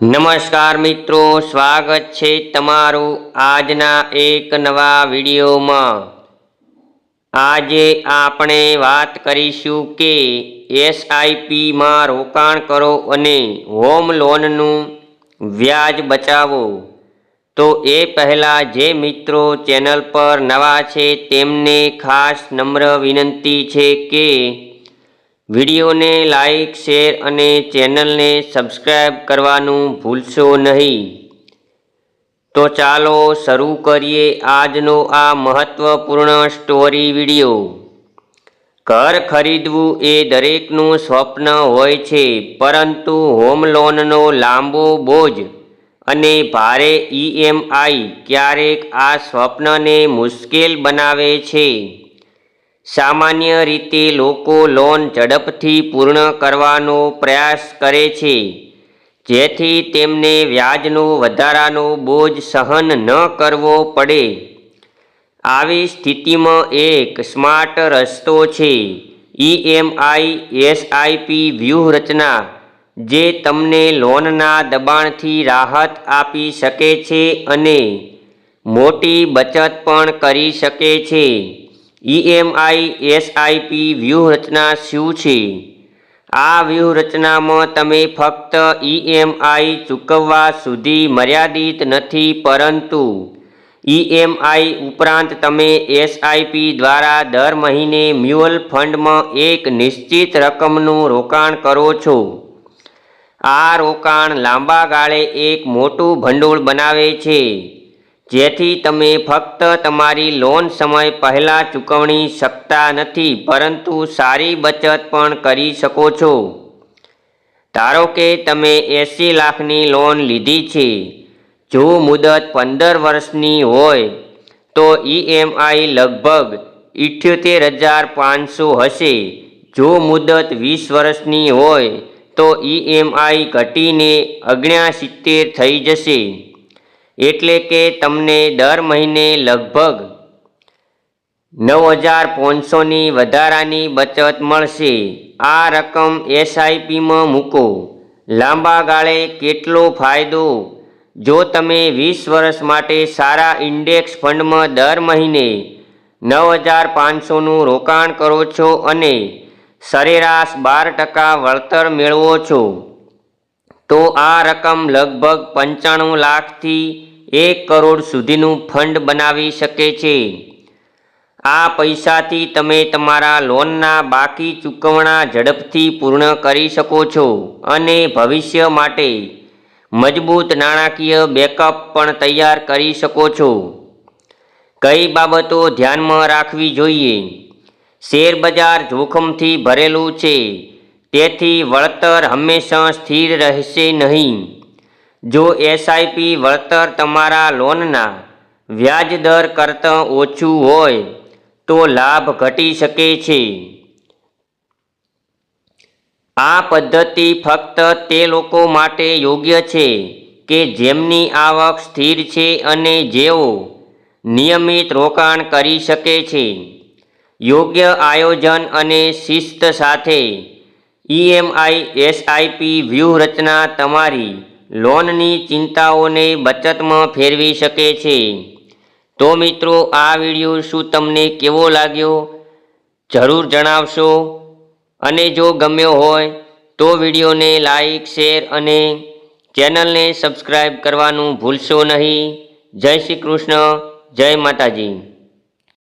નમસ્કાર મિત્રો, સ્વાગત છે તમારું આજના એક નવા વિડીયોમાં. આજે આપણે વાત કરીશું કે એસઆઈપીમાં રોકાણ કરો અને હોમ લોનનું વ્યાજ બચાવો. તો એ પહેલાં જે મિત્રો ચેનલ પર નવા છે તેમને ખાસ નમ્ર વિનંતી છે કે વિડીયોને લાઈક, શેર અને ચેનલને સબસ્ક્રાઈબ કરવાનું ભૂલશો નહીં. તો ચાલો શરૂ કરીએ આજનો આ મહત્વપૂર્ણ સ્ટોરી વીડિયો. ઘર ખરીદવું એ દરેકનું સ્વપ્ન હોય છે, પરંતુ હોમ લોનનો લાંબો બોજ અને ભારે ઈએમઆઈ ક્યારેક આ સ્વપ્નને મુશ્કેલ બનાવે છે. સામાન્ય રીતે લોકો લોન ઝડપથી પૂર્ણ કરવાનો પ્રયાસ કરે છે, જેથી તેમને વ્યાજનો વધારાનો બોજ સહન ન કરવો પડે. આવી સ્થિતિમાં એક સ્માર્ટ રસ્તો છે ઈએમઆઈ એસઆઈપી વ્યૂહરચના, જે તમને લોનના દબાણથી રાહત આપી શકે છે અને મોટી બચત પણ કરી શકે છે. ઈએમઆઈ એસઆઈપી વ્યૂહરચના શું છે? આ વ્યૂહરચનામાં તમે ફક્ત ઈએમઆઈ ચૂકવવા સુધી મર્યાદિત નથી, પરંતુ ઈએમઆઈ ઉપરાંત તમે એસઆઈપી દ્વારા દર મહિને મ્યુઅલ ફંડમાં એક નિશ્ચિત રકમનું રોકાણ કરો છો. આ રોકાણ લાંબા ગાળે એક મોટું ભંડોળ બનાવે છે. જેથી તમે ફક્ત તમારી લોન સમય પહેલાં ચૂકવણી શકતા નથી, પરંતુ સારી બચત પણ કરી શકો છો. ધારો કે તમે એંસી લાખની લોન લીધી છે, જો મુદત પંદર વર્ષની હોય, તો ઈએમઆઈ લગભગ ઇઠ્યોતેર હજાર પાંચસો હશે. જો મુદત વીસ વર્ષની હોય, તો ઈએમઆઈ ઘટીને ઓગણસિત્તેર થઈ જશે. એટલે કે તમને દર મહિને લગભગ નવ હજાર પાંચસોની વધારાની બચત મળશે. આ રકમ એસઆઈપીમાં મૂકો. લાંબા ગાળે કેટલો ફાયદો? જો તમે વીસ વર્ષ માટે સારા ઇન્ડેક્સ ફંડમાં દર મહિને નવ હજાર પાંચસોનું રોકાણ કરો છો અને સરેરાશ બાર ટકા વળતર મેળવો છો, તો આ રકમ લગભગ પંચાણું લાખથી એક કરોડ સુધીનું ફંડ બનાવી શકે છે. આ પૈસાથી તમે તમારા લોનના બાકી ચૂકવણા ઝડપથી પૂર્ણ કરી શકો છો અને ભવિષ્ય માટે મજબૂત નાણાકીય બેકઅપ પણ તૈયાર કરી શકો છો. કઈ બાબતો ધ્યાનમાં રાખવી જોઈએ? શેરબજાર જોખમથી ભરેલું છે, તેથી વળતર હંમેશા સ્થિર રહેશે નહીં. જો એસઆઈપી વળતર તમારા લોનના વ્યાજ દર કરતાં ઓછું હોય, તો લાભ ઘટી શકે છે. આ પદ્ધતિ ફક્ત તે લોકો માટે યોગ્ય છે કે જેમની આવક સ્થિર છે અને જેઓ નિયમિત રોકાણ કરી શકે છે. યોગ્ય આયોજન અને શિસ્ત સાથે ઈએમઆઈ એસઆઈપી વ્યૂહરચના તમારી લોનની ચિંતાઓને બચતમાં ફેરવી શકે છે. તો મિત્રો, આ વીડિયો શું તમને કેવો લાગ્યો? જરૂર જણાવશો. અને જો ગમ્યો હોય, તો વિડીયોને લાઈક, શેર અને ચેનલને સબસ્ક્રાઈબ કરવાનું ભૂલશો નહીં. જય શ્રી કૃષ્ણ, જય માતાજી.